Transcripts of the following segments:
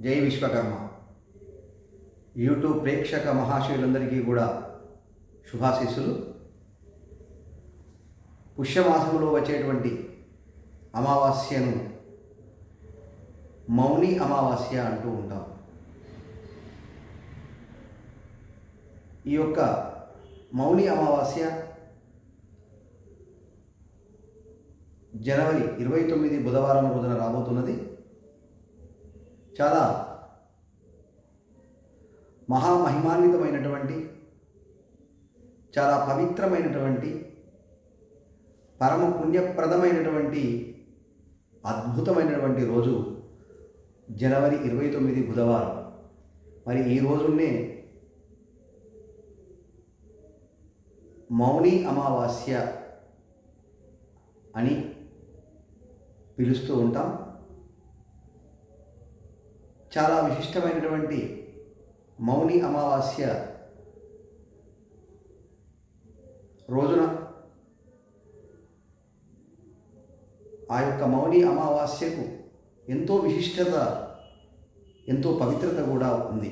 జై విశ్వకర్మ. యూట్యూబ్ ప్రేక్షక మహాశయులందరికీ కూడా శుభాశీస్సులు. పుష్యమాసములో వచ్చేటువంటి అమావాస్యను మౌని అమావాస్య అంటూ ఉంటాం. ఈ యొక్క మౌని అమావాస్య జనవరి ఇరవై తొమ్మిది బుధవారం రోజున రాబోతున్నది. చాలా మహామహిమాన్వితమైనటువంటి చాలా పవిత్రమైనటువంటి పరమ పుణ్యప్రదమైనటువంటి అద్భుతమైనటువంటి రోజు జనవరి ఇరవై తొమ్మిది బుధవారం. మరి ఈ రోజునే మౌని అమావాస్య అని పిలుస్తూ ఉంటాం. చాలా విశిష్టమైనటువంటి మౌని అమావాస్య రోజున ఆ యొక్క మౌని అమావాస్యకు ఎంతో విశిష్టత ఎంతో పవిత్రత కూడా ఉంది.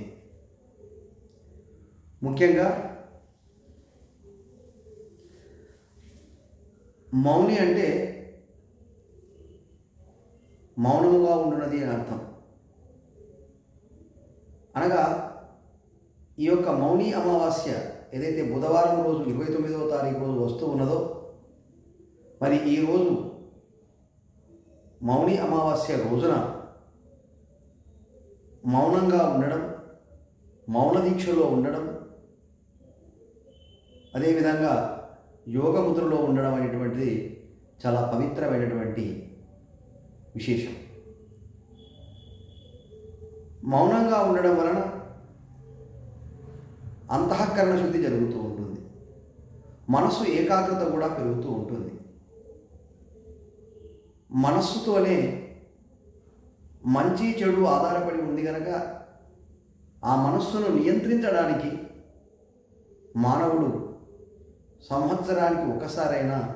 ముఖ్యంగా మౌని అంటే మౌనముగా ఉండున్నది అని అర్థం. అనగా ఈ యొక్క మౌని అమావాస్య ఏదైతే బుధవారం రోజు ఇరవై తొమ్మిదవ తారీఖు రోజు వస్తూ ఉన్నదో మరి ఈ రోజు మౌని అమావాస్య రోజున మౌనంగా ఉండడం మౌన దీక్షలో ఉండడం అదేవిధంగా యోగ ముద్రలో ఉండడం అనేటువంటిది చాలా పవిత్రమైనటువంటి విశేషం. మౌనంగా ఉండడం వలన అంతఃకరణ శుద్ధి జరుగుతూ ఉంటుంది. మనసు ఏకాగ్రత కూడా పెరుగుతూ ఉంటుంది. మనస్సుతోనే మంచి చెడు ఆధారపడి ఉంది కనుక ఆ మనస్సును నియంత్రించడానికి మానవుడు సంవత్సరానికి ఒకసారైనా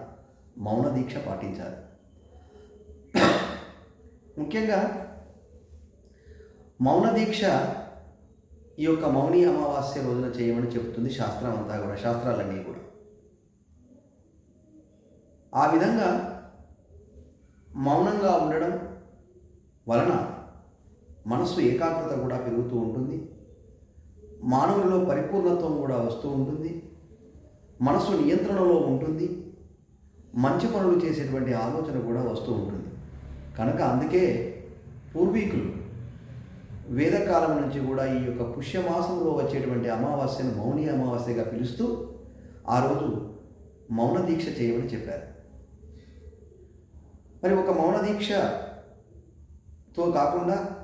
మౌన దీక్ష పాటించాలి. ముఖ్యంగా మౌన దీక్ష ఈ యొక్క మౌని అమావాస్య రోజున చేయమని చెబుతుంది శాస్త్రం అంతా కూడా శాస్త్రాలన్నీ కూడా. ఆ విధంగా మౌనంగా ఉండడం వలన మనసు ఏకాగ్రత కూడా పెరుగుతూ ఉంటుంది. మానవులలో పరిపూర్ణత్వం కూడా వస్తూ ఉంటుంది. మనసు నియంత్రణలో ఉంటుంది. మంచి పనులు చేసేటువంటి ఆలోచన కూడా వస్తూ ఉంటుంది. కనుక అందుకే పూర్వీకులు వేదకాలం నుంచి కూడా ఈ యొక్క పుష్యమాసంలో వచ్చేటువంటి అమావాస్యను మౌని అమావాస్యగా పిలుస్తూ ఆ రోజు మౌన దీక్ష చేయమని చెప్పారు. మరి ఒక మౌన దీక్షతో కాకుండా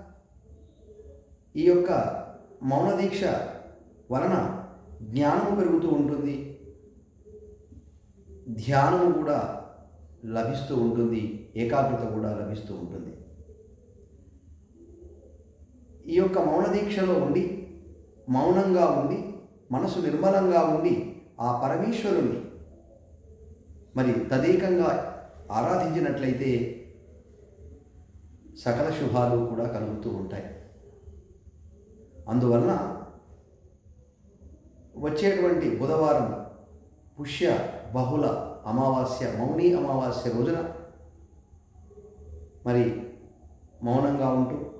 ఈ యొక్క మౌన దీక్ష వలన జ్ఞానము పెరుగుతూ ఉంటుంది. ధ్యానము కూడా లభిస్తూ ఉంటుంది. ఏకాగ్రత కూడా లభిస్తూ ఉంటుంది. ఈ యొక్క మౌన దీక్షలో ఉండి మౌనంగా ఉండి మనసు నిర్మలంగా ఉండి ఆ పరమేశ్వరుణ్ణి మరి తదేకంగా ఆరాధించినట్లయితే సకల శుభాలు కూడా కలుగుతూ ఉంటాయి. అందువలన వచ్చేటువంటి బుధవారం పుష్య బహుళ అమావాస్య మౌని అమావాస్య రోజున మరి మౌనంగా ఉంటూ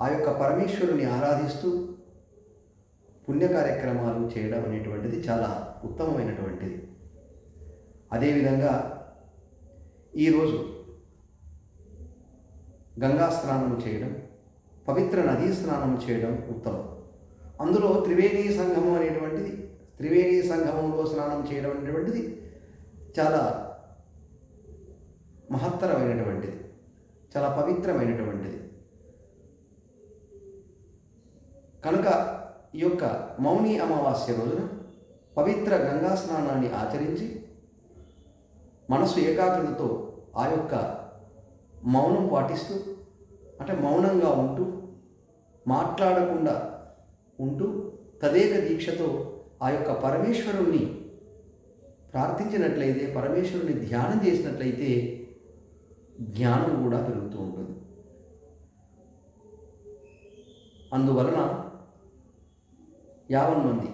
ఆ యొక్క పరమేశ్వరుని ఆరాధిస్తూ పుణ్య కార్యక్రమాలు చేయడం అనేటువంటిది చాలా ఉత్తమమైనటువంటిది. అదేవిధంగా ఈరోజు గంగా స్నానం చేయడం పవిత్ర నదీ స్నానం చేయడం ఉత్తమం. అందులో త్రివేణి సంగమం అనేటువంటిది త్రివేణి సంగమంలో స్నానం చేయడం అనేటువంటిది చాలా మహత్తరమైనటువంటిది చాలా పవిత్రమైనటువంటిది. కనుక ఈ యొక్క మౌని అమావాస్య రోజున పవిత్ర గంగా స్నానాన్ని ఆచరించి మనసు ఏకాగ్రతతో ఆ యొక్క మౌనం పాటిస్తూ అంటే మౌనంగా ఉంటూ మాట్లాడకుండా ఉంటూ తదేక దీక్షతో ఆ యొక్క పరమేశ్వరుణ్ణి ప్రార్థించినట్లయితే పరమేశ్వరుని ధ్యానం చేసినట్లయితే జ్ఞానం కూడా పెరుగుతూ ఉంటుంది. అందువలన యావన్ మంది.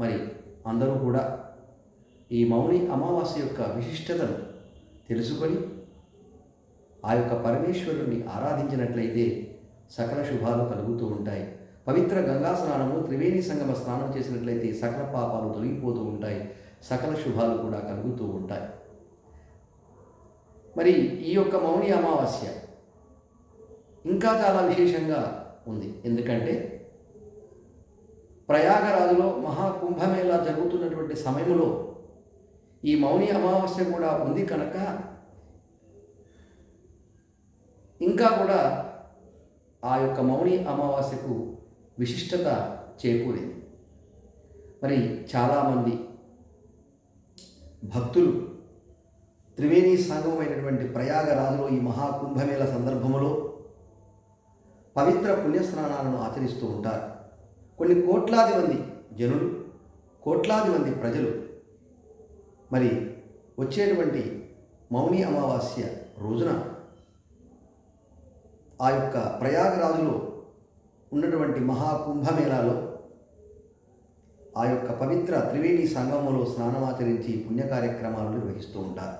మరి అందరూ కూడా ఈ మౌని అమావాస్య యొక్క విశిష్టతను తెలుసుకొని ఆ యొక్క పరమేశ్వరుణ్ణి ఆరాధించినట్లయితే సకల శుభాలు కలుగుతూ ఉంటాయి. పవిత్ర గంగా స్నానము త్రివేణి సంగమ స్నానం చేసినట్లయితే సకల పాపాలు తొలగిపోతూ ఉంటాయి. సకల శుభాలు కూడా కలుగుతూ ఉంటాయి. మరి ఈ యొక్క మౌని అమావాస్య ఇంకా చాలా విశేషంగా ఉంది. ఎందుకంటే ప్రయాగరాజులో మహాకుంభమేళా జరుగుతున్నటువంటి సమయంలో ఈ మౌని అమావాస్య కూడా ఉంది కనుక ఇంకా కూడా ఆ యొక్క మౌని అమావాస్యకు విశిష్టత చేకూరింది. మరి చాలామంది భక్తులు త్రివేణి సంగమైనటువంటి ప్రయాగరాజులో ఈ మహాకుంభమేళ సందర్భంలో పవిత్ర పుణ్యస్నానాలను ఆచరిస్తూ ఉంటారు. కొన్ని కోట్లాది మంది జనులు కోట్లాది మంది ప్రజలు మరి వచ్చేటువంటి మౌని అమావాస్య రోజున ఆ యొక్క ప్రయాగరాజులో ఉన్నటువంటి మహాకుంభమేళాలో ఆ యొక్క పవిత్ర త్రివేణి సంగమంలో స్నానమాచరించి పుణ్య కార్యక్రమాలు నిర్వహిస్తూ ఉంటారు.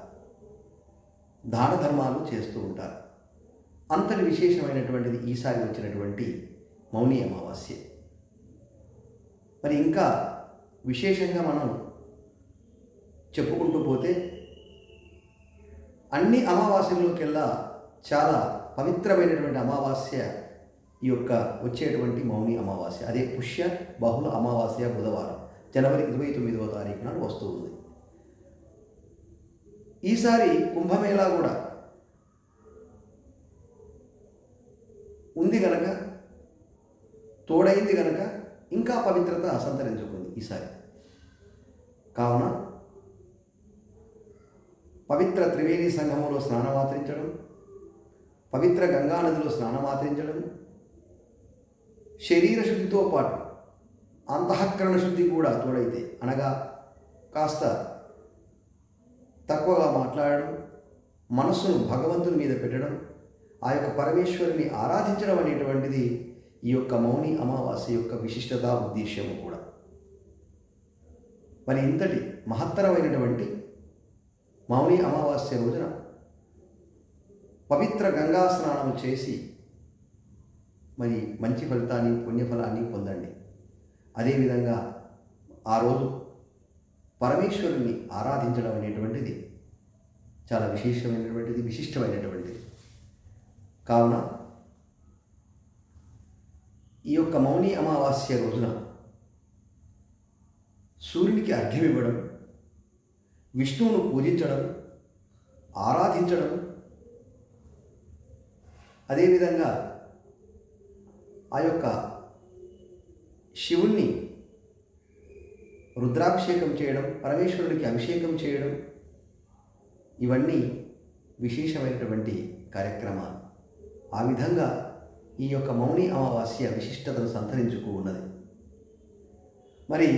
దాన ధర్మాలు చేస్తూ ఉంటారు. అంతటి విశేషమైనటువంటిది ఈసారి వచ్చినటువంటి మౌని అమావాస్య. మరి ఇంకా విశేషంగా మనం చెప్పుకుంటూ పోతే అన్ని అమావాస్యల్లోకెల్లా చాలా పవిత్రమైనటువంటి అమావాస్య ఈ యొక్క వచ్చేటువంటి మౌని అమావాస్య. అదే పుష్య బహుళ అమావాస్య బుధవారం. జనవరి ఇరవై తొమ్మిదవ తారీఖు నాడు వస్తూ ఉంది. ఈసారి కుంభమేళా కూడా ఉంది గనక తోడైంది గనక ఇంకా పవిత్రత సంతరించుకుంది ఈసారి. కావున పవిత్ర త్రివేణి సంగమంలో స్నానమాచరించడం పవిత్ర గంగానదిలో స్నానమాచరించడం శరీర శుద్ధితో పాటు అంతఃకరణ శుద్ధి కూడా తోడైతే అనగా కాస్త తక్కువగా మాట్లాడడం మనస్సును భగవంతుని మీద పెట్టడం ఆ యొక్క పరమేశ్వరుని ఆరాధించడం అనేటువంటిది ఈ యొక్క మౌని అమావాస్య యొక్క విశిష్టత ఉద్దేశ్యము కూడా. మరి ఇంతటి మహత్తరమైనటువంటి మౌని అమావాస్య రోజున పవిత్ర గంగా స్నానం చేసి మరి మంచి ఫలితాన్ని పుణ్యఫలాన్ని పొందండి. అదేవిధంగా ఆ రోజు పరమేశ్వరుని ఆరాధించడం అనేటువంటిది చాలా విశేషమైనటువంటిది విశిష్టమైనటువంటిది. కావున ఈ యొక్క మౌని అమావాస్య రోజున సూర్యునికి అర్ఘ్యం ఇవ్వడం విష్ణువును పూజించడం ఆరాధించడం అదేవిధంగా ఆ యొక్క శివుణ్ణి రుద్రాభిషేకం చేయడం పరమేశ్వరుడికి అభిషేకం చేయడం ఇవన్నీ విశేషమైనటువంటి కార్యక్రమాలు. ఆ విధంగా ఈ యొక్క మౌని అమావాస్య విశిష్టతను సంతరించుకు ఉన్నది. మరి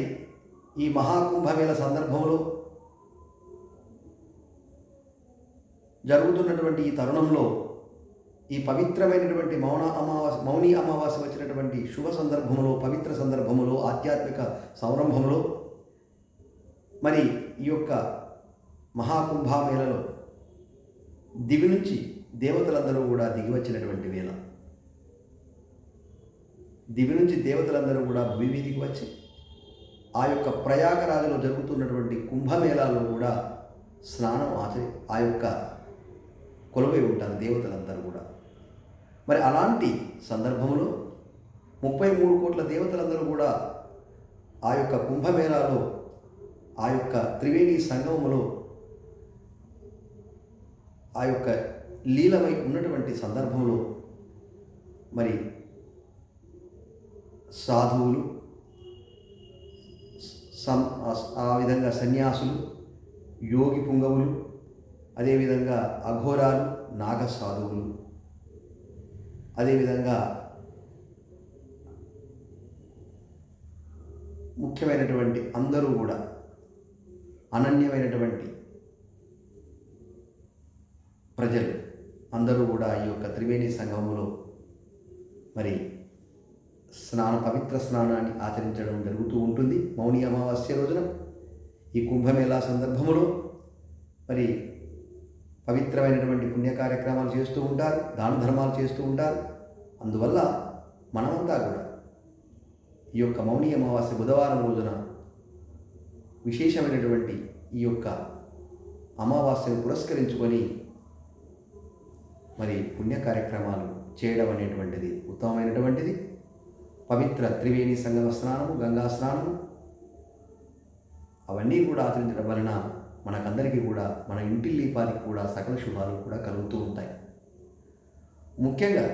ఈ మహాకుంభమేళ సందర్భంలో జరుగుతున్నటువంటి ఈ తరుణంలో ఈ పవిత్రమైనటువంటి మౌన అమావాస మౌని అమావాస వచ్చినటువంటి శుభ సందర్భములో పవిత్ర సందర్భములో ఆధ్యాత్మిక సంరంభంలో మరి ఈ యొక్క మహాకుంభమేళలో దివి నుంచి దేవతలందరూ కూడా దిగి వచ్చినటువంటి వేళ. దివి నుంచి దేవతలందరూ కూడా భూమి మీదికి వచ్చి ఆ యొక్క ప్రయాగరాజులో జరుగుతున్నటువంటి కుంభమేళాలో కూడా స్నానం ఆచరి ఆ యొక్క కొలువై ఉంటారు దేవతలందరూ కూడా. మరి అలాంటి సందర్భంలో ముప్పై మూడు కోట్ల దేవతలందరూ కూడా ఆ యొక్క కుంభమేళాలో ఆ యొక్క త్రివేణి సంగమంలో ఆ యొక్క లీలమై ఉన్నటువంటి సందర్భంలో మరి సాధువులు సం ఆ విధంగా సన్యాసులు యోగి పుంగవులు అదేవిధంగా అఘోరాలు నాగ సాధువులు. అదేవిధంగా ముఖ్యమైనటువంటి అందరూ కూడా అనన్యమైనటువంటి ప్రజలు అందరూ కూడా ఈ యొక్క త్రివేణి సంఘములో మరి స్నాన పవిత్ర స్నానాన్ని ఆచరించడం జరుగుతూ ఉంటుంది మౌని అమావాస్య రోజున. ఈ కుంభమేళా సందర్భములో మరి పవిత్రమైనటువంటి పుణ్య కార్యక్రమాలు చేస్తూ ఉంటారు దాన ధర్మాలు చేస్తూ ఉంటారు. అందువల్ల మనమంతా కూడా ఈ యొక్క మౌని అమావాస్య బుధవారం రోజున విశేషమైనటువంటి ఈ యొక్క అమావాస్యను పురస్కరించుకొని మరి పుణ్య కార్యక్రమాలు చేయడం అనేటువంటిది ఉత్తమమైనటువంటిది. పవిత్ర త్రివేణి సంగమ స్నానము గంగా స్నానము. అవన్నీ కూడా ఆచరించడం వలన మనకందరికీ కూడా మన ఇంటి లీపానికి కూడా సకల శుభాలు కూడా కలుగుతూ ఉంటాయి. ముఖ్యంగా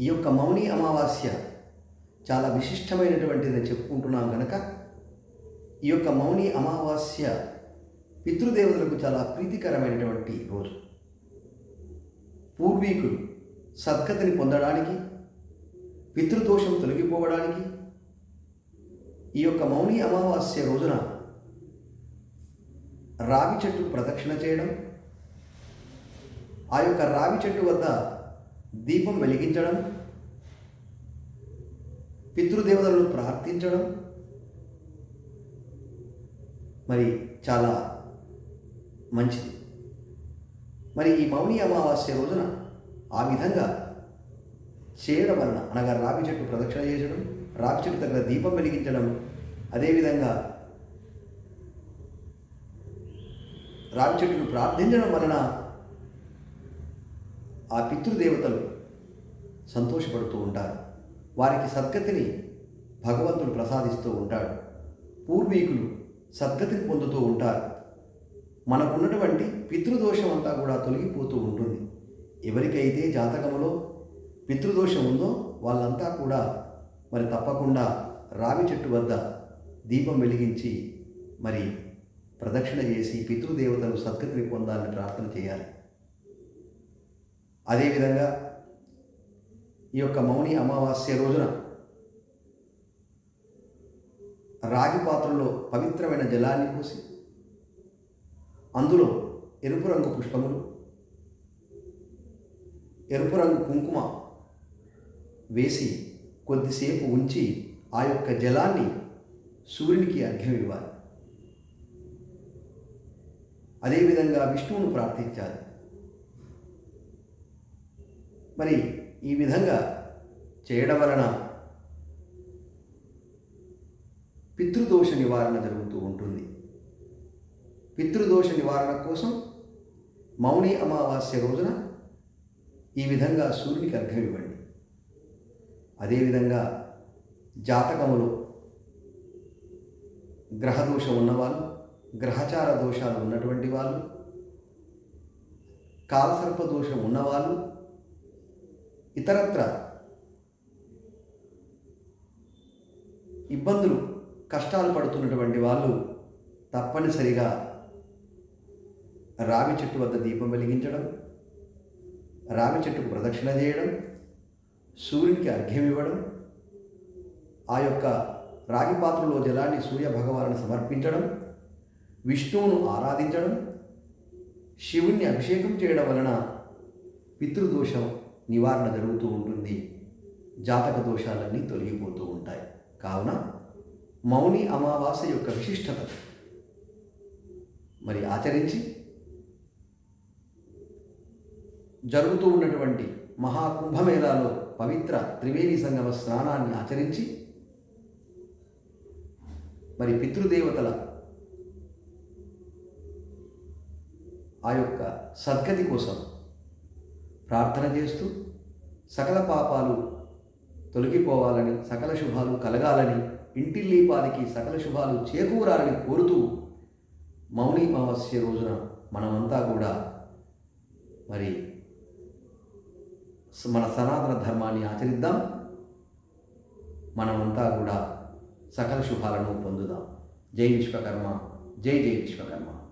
ఈ యొక్క మౌని అమావాస్య చాలా విశిష్టమైనటువంటిది చెప్పుకుంటున్నాం కనుక ఈ యొక్క మౌని అమావాస్య పితృదేవతలకు చాలా ప్రీతికరమైనటువంటి రోజు. పూర్వీకులు సద్గతిని పొందడానికి పితృదోషం తొలగిపోవడానికి ఈ యొక్క మౌని అమావాస్య రోజున రావి చెట్టు ప్రదక్షిణ చేయడం ఆ యొక్క రావి చెట్టు వద్ద దీపం వెలిగించడం పితృదేవతలను ప్రార్థించడం. మరి చాలా మంచిది. మరి ఈ మౌని అమావాస్య రోజున ఆ విధంగా చేయడం వలన అనగా రావి చెట్టు ప్రదక్షిణ చేయడం రావి చెట్టు దగ్గర దీపం వెలిగించడం. అదేవిధంగా రావి చెట్టును ప్రార్థించడం వలన ఆ పితృదేవతలు సంతోషపడుతూ ఉంటారు. వారికి సద్గతిని భగవంతుడు ప్రసాదిస్తూ ఉంటాడు. పూర్వీకులు సద్గతిని పొందుతూ ఉంటారు. మనకున్నటువంటి పితృదోషం అంతా కూడా తొలగిపోతూ ఉంటుంది. ఎవరికైతే జాతకంలో పితృదోషం ఉందో వాళ్ళంతా కూడా మరి తప్పకుండా రావి చెట్టు వద్ద దీపం వెలిగించి మరి ప్రదక్షిణ చేసి పితృదేవతలు సద్గతిని పొందాలని ప్రార్థన చేయాలి. అదేవిధంగా ఈ యొక్క మౌని అమావాస్య రోజున రాగి పాత్రలో పవిత్రమైన జలాన్ని పోసి అందులో ఎరుపు రంగు పుష్పములు ఎరుపు రంగు కుంకుమ వేసి కొద్దిసేపు ఉంచి ఆ యొక్క జలాన్ని సూర్యునికి అర్ఘ్యం ఇవ్వాలి అదేవిధంగా విష్ణువును ప్రార్థించాలి. మరి ఈ విధంగా చేయడం వలన పితృదోష నివారణ జరుగుతూ ఉంటుంది. పితృదోష నివారణ కోసం మౌని అమావాస్య రోజున ఈ విధంగా సూర్యునికి అర్ఘ్యం ఇవ్వండి అదేవిధంగా జాతకములో గ్రహదోషం ఉన్నవాళ్ళు గ్రహచార దోషాలు ఉన్నటువంటి వాళ్ళు కాలసర్ప దోషం ఉన్నవాళ్ళు ఇతరత్ర ఇబ్బందులు కష్టాలు పడుతున్నటువంటి వాళ్ళు తప్పనిసరిగా రావి చెట్టు వద్ద దీపం వెలిగించడం రావి చెట్టుకు ప్రదక్షిణ చేయడం సూర్యునికి అర్ఘ్యం ఇవ్వడం ఆ యొక్క రాగి పాత్రలో జలాన్ని సూర్య భగవాను సమర్పించడం విష్ణువును ఆరాధించడం శివుణ్ణి అభిషేకం చేయడం వలన పితృదోషం నివారణ జరుగుతూ ఉంటుంది. జాతక దోషాలన్నీ తొలగిపోతూ ఉంటాయి. కావున మౌని అమావాస్య యొక్క విశిష్టత. మరి ఆచరించి జరుగుతూ ఉన్నటువంటి మహాకుంభమేళాలో పవిత్ర త్రివేణి సంగమ స్నానాన్ని ఆచరించి మరి పితృదేవతల ఆ యొక్క సద్గతి కోసం ప్రార్థన చేస్తూ సకల పాపాలు తొలగిపోవాలని సకల శుభాలు కలగాలని ఇంటిల్లీపాదికి సకల శుభాలు చేకూరాలని కోరుతూ మౌని అమావాస్య రోజున మనమంతా కూడా మరి మన సనాతన ధర్మాన్ని ఆచరిద్దాం. మనమంతా కూడా సకల శుభాలను పొందుదాం. జై విశ్వకర్మ జై జై విశ్వకర్మ.